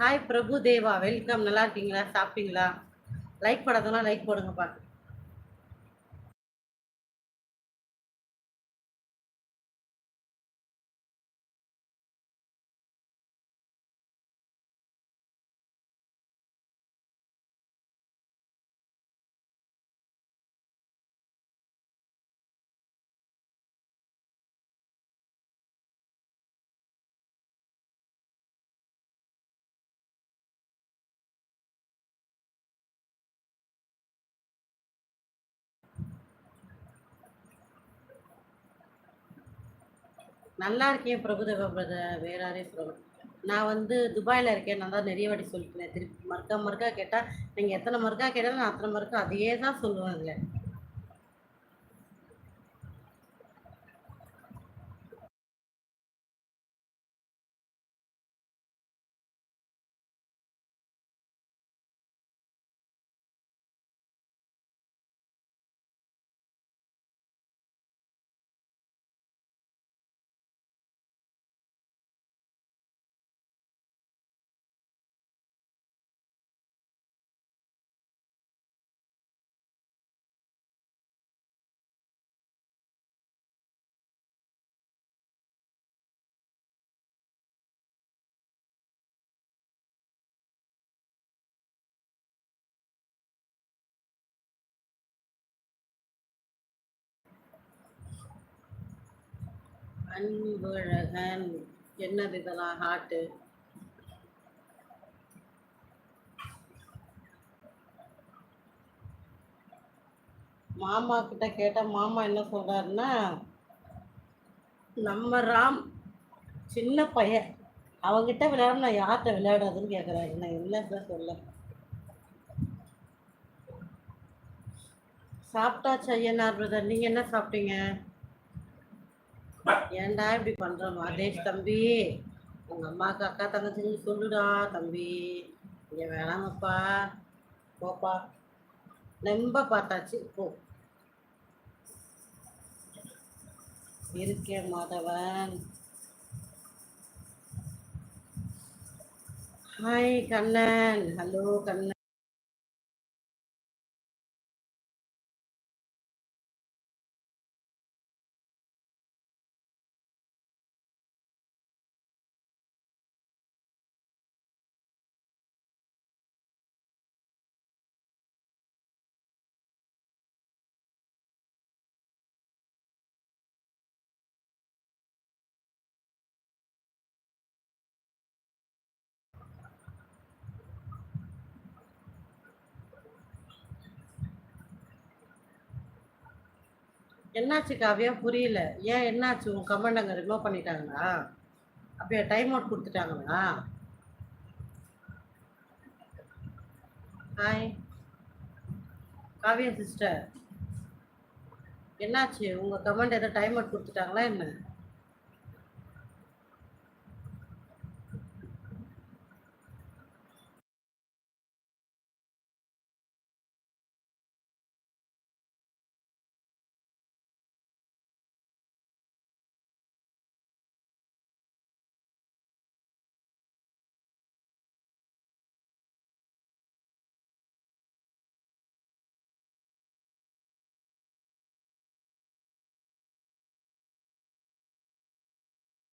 Hi Prabhu Deva welcome நல்லா இருக்கீங்களா? சாப்பிட்டீங்களா? லைக் பண்ணதெல்லாம் லைக் போடுங்கப்பா. நல்லா இருக்கேன் பிரபுதேவ பிரதர் வேறாரே பிரபு நான் வந்து துபாயில் இருக்கேன். நான் தான் நிறைய வாட்டி சொல்லிக்கிறேன் திருப்பி மறுக்கா மறுக்கா கேட்டால் நீங்கள் எத்தனை மறுக்கா கேட்டாலும் நான் அத்தனை மறுக்கா அதையே தான் சொல்லுவாங்க. அன்பழகன் என்னது இதெல்லாம் ஹார்ட்டு மாமா கிட்ட கேட்டா மாமா என்ன சொல்றாருன்னா நம்ம ராம் சின்ன பையன். அவங்கிட்ட விளையாட நான் யார்கிட்ட விளையாடாதுன்னு கேட்குறாரு நான் என்ன சார் சொல்ல? சாப்பிட்டாச்சு ஐயனார் பிரதர் நீங்க என்ன சாப்பிட்டீங்க? ஏன்டா இப்படி பண்ற? மாதேஷ் தம்பி. உங்க அம்மாக்கு அக்கா தங்கச்சின்னு சொல்லுடா தம்பி. இங்க வேணாமப்பா போப்பா. ரொம்ப பார்த்தாச்சு. போ. இருக்கே மாதவன். ஹாய் கண்ணன். ஹலோ கண்ணன். என்னாச்சு காவியா? புரியல. ஏன் என்னாச்சு? உன் கமெண்ட் அங்கே ரிமூவ் பண்ணிட்டாங்களா? அப்படியே? டைம் அவுட் கொடுத்துட்டாங்களா? ஹாய் காவியா சிஸ்டர் என்னாச்சு? உங்கள் கமெண்ட் எதாவது டைம் அவுட் கொடுத்துட்டாங்களா என்ன?